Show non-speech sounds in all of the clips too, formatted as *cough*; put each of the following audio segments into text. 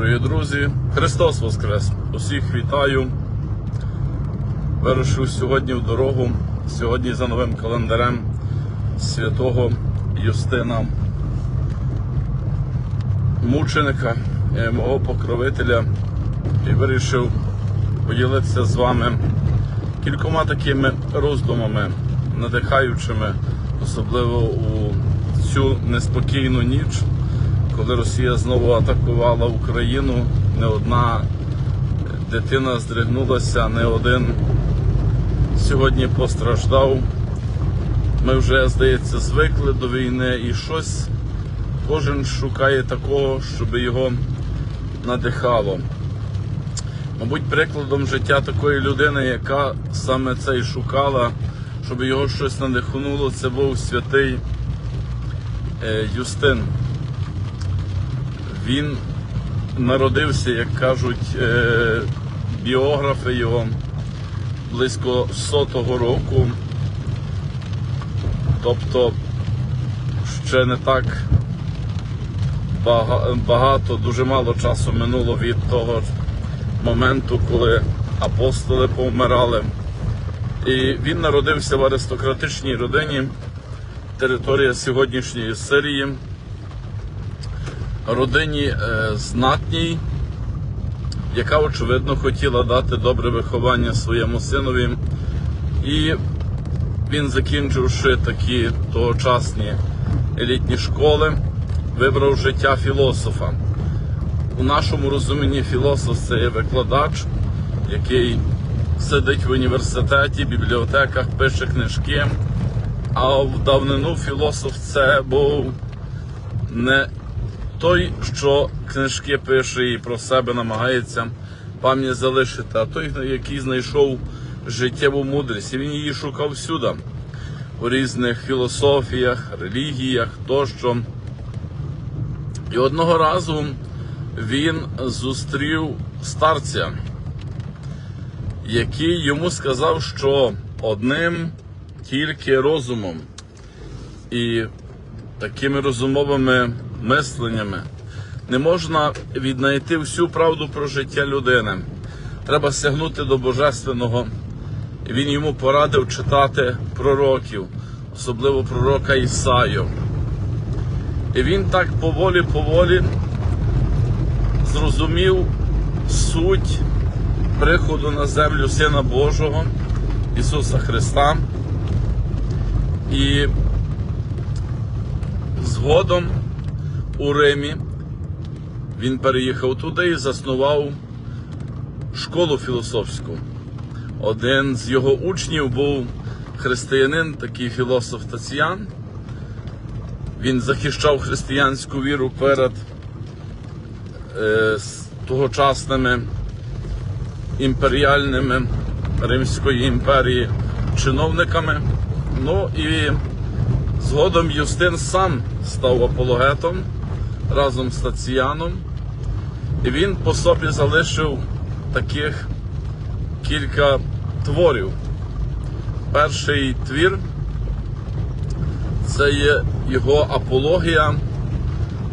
Дорогі друзі, Христос Воскрес! Усіх вітаю. Вирушив сьогодні в дорогу. Сьогодні за новим календарем святого Юстина, мученика, е, мого покровителя, і вирішив поділитися з вами кількома такими роздумами, надихаючими, особливо у цю неспокійну ніч, коли Росія знову атакувала Україну. Не одна дитина здригнулася, не один сьогодні постраждав. Ми вже, здається, звикли до війни і щось кожен шукає такого, щоб його надихало. Мабуть, прикладом життя такої людини, яка саме це і шукала, щоб його щось надихнуло, це був святий е, Юстин. Він народився, як кажуть е, біографи його, близько сотого року. Тобто ще не так багато, дуже мало часу минуло від того моменту, коли апостоли повмирали. І він народився в аристократичній родині, територія сьогоднішньої Сирії, родині е, знатній, яка, очевидно, хотіла дати добре виховання своєму синові. І він, закінчивши такі тогочасні елітні школи, вибрав життя філософа. У нашому розумінні філософ це є викладач, який сидить в університеті, бібліотеках, пише книжки. А в давнину філософ це був не той, що книжки пише і про себе намагається пам'ять залишити, а той, який знайшов життєву мудрість. І він її шукав всюди, у різних філософіях, релігіях тощо. І одного разу він зустрів старця, який йому сказав, що одним тільки розумом і такими розумовими мисленнями не можна віднайти всю правду про життя людини. Треба сягнути до Божественного. Він йому порадив читати пророків, особливо пророка Ісаю. І він так поволі-поволі зрозумів суть приходу на землю Сина Божого Ісуса Христа. І згодом у Римі він переїхав туди і заснував школу філософську. Один з його учнів був християнин, такий філософ Таціян. Він захищав християнську віру перед е, тогочасними імперіальними Римської імперії чиновниками. Ну і згодом Юстин сам став апологетом разом з Таціяном. І він по собі залишив таких кілька творів. Перший твір це є його апологія,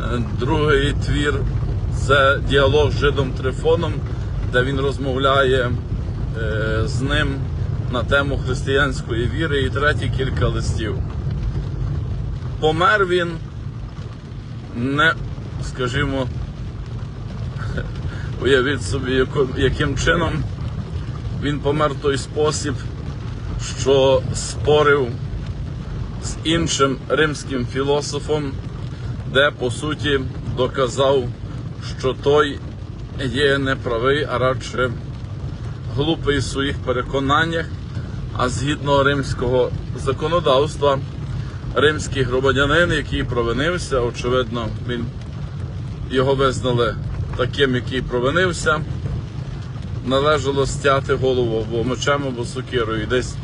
Е, другий твір це діалог з жидом Трифоном, де він розмовляє е, з ним на тему християнської віри, і третій кілька листів. Помер він не, скажімо, *laughs* уявіть собі, яким чином він помер той спосіб, що спорив з іншим римським філософом, де по суті доказав, що той є неправий, а радше глупий в своїх переконаннях, а згідно римського законодавства, римський громадянин, який провинився, очевидно, він його визнали таким, який провинився, належало стяти голову або мечем, або сокирою. І десь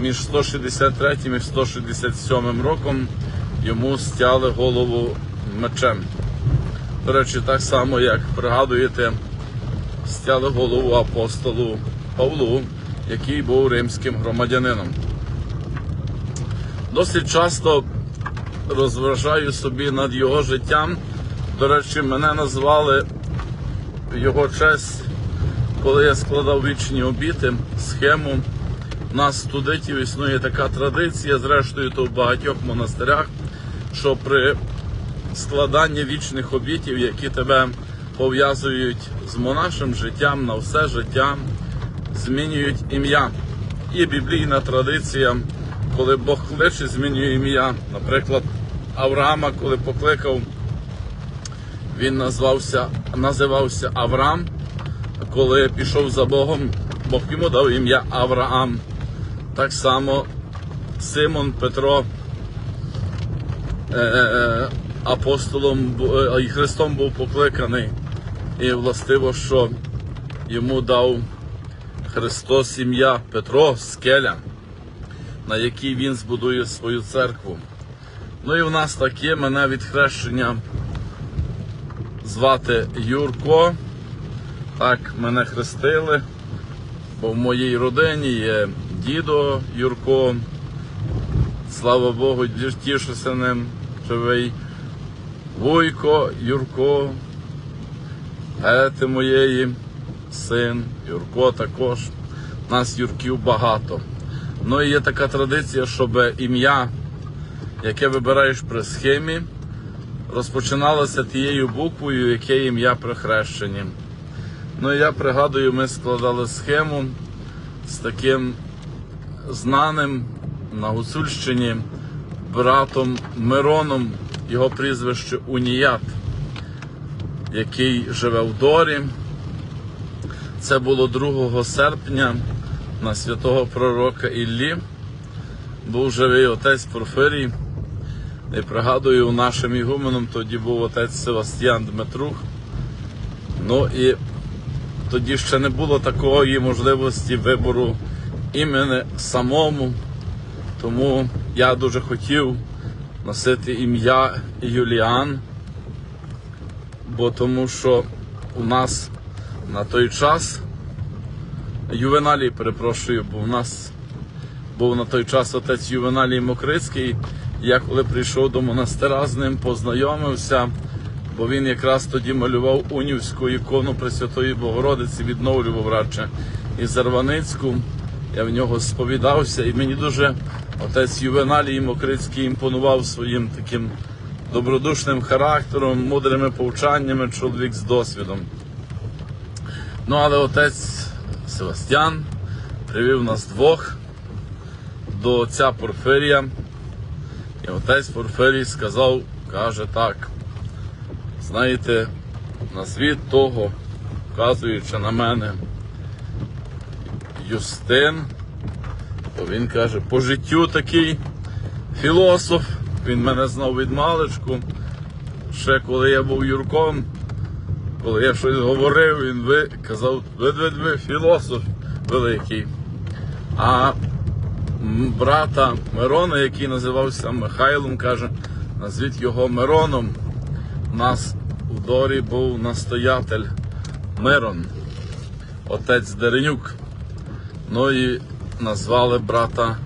між 163 і 167 роком йому стяли голову мечем. До речі, так само, як пригадуєте, стяли голову апостолу Павлу, який був римським громадянином. Досить часто розважаю собі над його життям. До речі, мене назвали його честь, коли я складав вічні обіти, схему. У нас студентів існує така традиція, зрештою, то в багатьох монастирях, що при складанні вічних обітів, які тебе пов'язують з монашим життям на все життя, змінюють ім'я. Є біблійна традиція, коли Бог кличе, змінює ім'я. Наприклад, Авраама, коли покликав, він назвався, називався Авраам. Коли пішов за Богом, Бог йому дав ім'я Авраам. Так само Симон Петро е, е, апостолом е, і Христом був покликаний. І властиво, що йому дав Христос ім'я Петро Скеля, на якій він збудує свою церкву. Ну і в нас таке, мене від хрещення звати Юрко. Так мене хрестили, бо в моїй родині є дідо Юрко. Слава Богу, тішуся ним живий. Вуйко, Юрко, Ети моєї, син, Юрко також. Нас Юрків багато. Ну і є така традиція, щоб ім'я, яке вибираєш при схемі, розпочиналося тією буквою, яке ім'я при хрещенні. Ну і я пригадую, ми складали схему з таким знаним на Гуцульщині братом Мироном, його прізвище Уніят, який живе в Дорі. Це було 2 серпня на святого пророка Іллі. Був живий отець Порфирій. І пригадую, нашим ігуменом тоді був отець Севастьян Дмитрук. Ну і тоді ще не було такої можливості вибору імені самому. Тому я дуже хотів носити ім'я Юліан, бо тому що у нас на той час Ювеналій, перепрошую, бо у нас був на той час отець Ювеналій Мокрицький. Я коли прийшов до монастира, з ним познайомився, бо він якраз тоді малював унівську ікону Пресвятої Богородиці, відновлював радше і Зарваницьку. Я в нього сповідався, і мені дуже отець Ювеналій Мокрицький імпонував своїм таким добродушним характером, мудрими повчаннями, чоловік з досвідом. Ну, але отець Севастьян привів нас двох до отця Порфирія. І отець Порфирій сказав, каже так, знаєте, на світ того, вказуючи на мене, Юстин, то він каже, по життю такий філософ, він мене знав від маличку. Ще коли я був Юрком, коли я щось говорив, він ви казав, ви, ви, ви філософ великий. А брата Мирона, який називався Михайлом, каже, назвіть його Мироном. У нас у Дорі був настоятель Мирон, отець Деренюк. Ну і назвали брата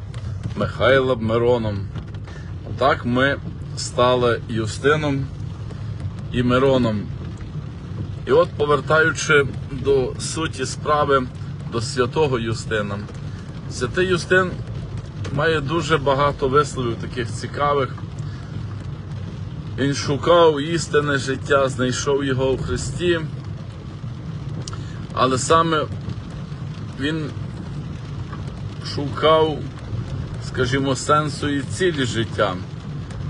Михайла Мироном. Так ми стали Юстином і Мироном. І от повертаючи до суті справи до святого Юстина. Святий Юстин має дуже багато висловів таких цікавих. Він шукав істинне життя, знайшов його у Христі. Але саме він шукав, скажімо, сенсу і цілі життя.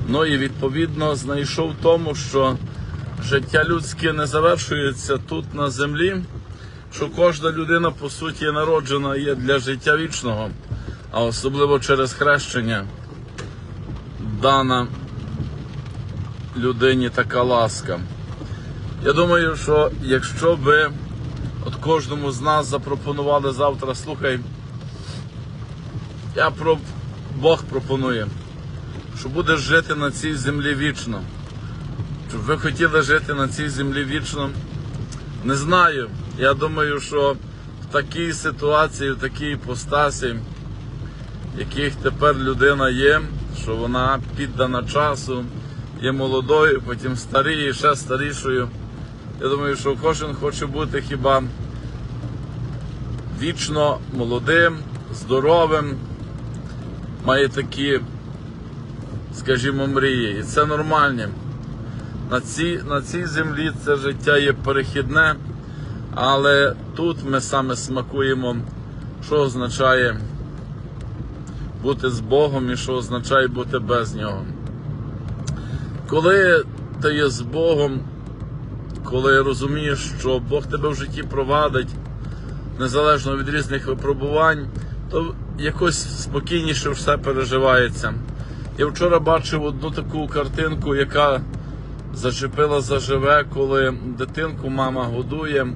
Ну і відповідно знайшов тому, що життя людське не завершується тут на землі, що кожна людина, по суті, народжена є для життя вічного, а особливо через хрещення дана людині така ласка. Я думаю, що якщо би от кожному з нас запропонували завтра, слухай, я про Бог пропонує, що будеш жити на цій землі вічно. Щоб ви хотіли жити на цій землі вічно, не знаю. Я думаю, що в такій ситуації, в такій постасі, яких тепер людина є, що вона піддана часу, є молодою, потім старіє, ще старішою. Я думаю, що кожен хоче бути хіба вічно молодим, здоровим, має такі, скажімо, мрії. І це нормальне. На цій, на цій землі це життя є перехідне, але тут ми саме смакуємо, що означає бути з Богом і що означає бути без Нього. Коли ти є з Богом, коли розумієш, що Бог тебе в житті провадить, незалежно від різних випробувань, то якось спокійніше все переживається. Я вчора бачив одну таку картинку, яка зачепила заживе, коли дитинку мама годує,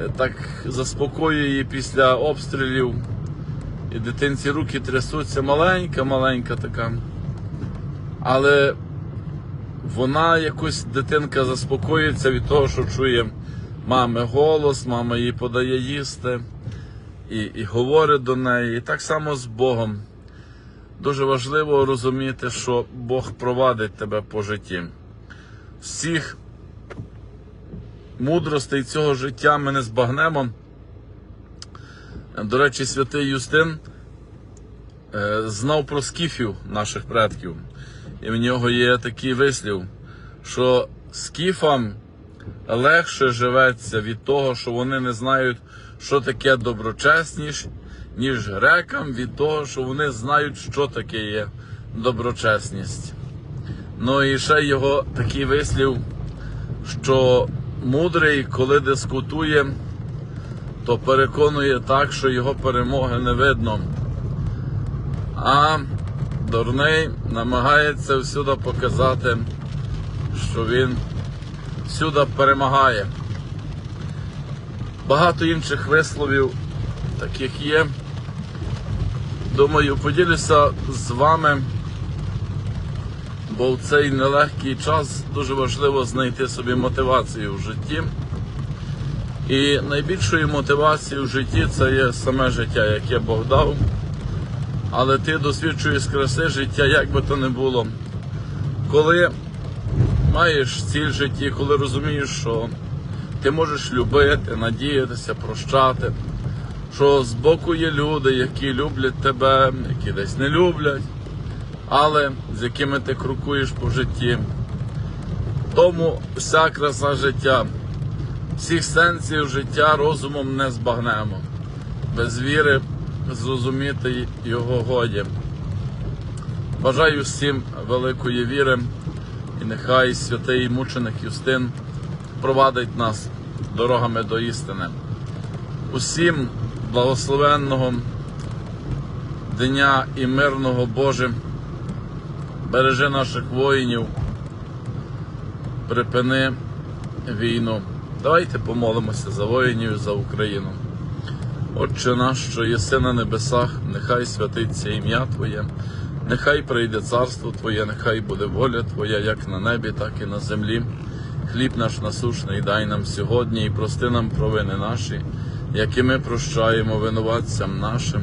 е, так заспокоює її після обстрілів. І дитинці руки трясуться маленька, маленька така. Але вона якось дитинка заспокоюється від того, що чує мами голос, мама їй подає їсти і, і говорить до неї. І так само з Богом. Дуже важливо розуміти, що Бог провадить тебе по житті. Всіх мудростей цього життя ми не збагнемо. До речі, святий Юстин е, знав про скіфів наших предків. І в нього є такий вислів, що скіфам легше живеться від того, що вони не знають, що таке доброчесність, ніж грекам від того, що вони знають, що таке є доброчесність. Ну і ще його такий вислів, що мудрий, коли дискутує, то переконує так, що його перемоги не видно. А дурний намагається всюди показати, що він всюди перемагає. Багато інших висловів таких є. Думаю, поділюся з вами, бо в цей нелегкий час дуже важливо знайти собі мотивацію в житті. І найбільшою мотивацією в житті це є саме життя, яке Бог дав. Але ти досвідчуєш краси життя, як би то не було. Коли маєш ціль в житті, коли розумієш, що ти можеш любити, надіятися, прощати, що з боку є люди, які люблять тебе, які десь не люблять, але з якими ти крокуєш по житті. Тому вся краса життя, всіх сенсів життя розумом не збагнемо. Без віри зрозуміти його годі. Бажаю всім великої віри, і нехай святий мученик Юстин провадить нас дорогами до істини. Усім благословенного дня і мирного Боже, бережи наших воїнів, припини війну. Давайте помолимося за воїнів за Україну. Отче наш, що єси на небесах, нехай святиться ім'я Твоє, нехай прийде царство Твоє, нехай буде воля Твоя, як на небі, так і на землі. Хліб наш насушний дай нам сьогодні і прости нам провини наші, як і ми прощаємо винуватцям нашим,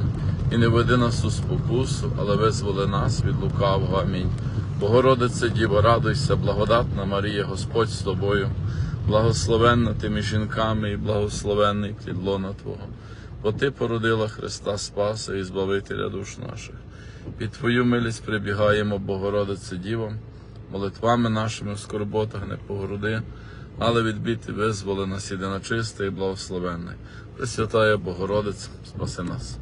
і не веди нас у спокусу, але визволи нас від лукавого. Амінь. Богородице Діво, радуйся, благодатна Марія, Господь з тобою, благословенна ти між жінками і благословенний лона Твого. Бо Ти породила Христа Спаса і Збавителя душ наших. Під Твою милість прибігаємо, Богородице Діво, молитвами нашими в скорботах не погруди, але відбіти визволи нас єдина чисте і благословенне. Пресвятая Богородице, спаси нас.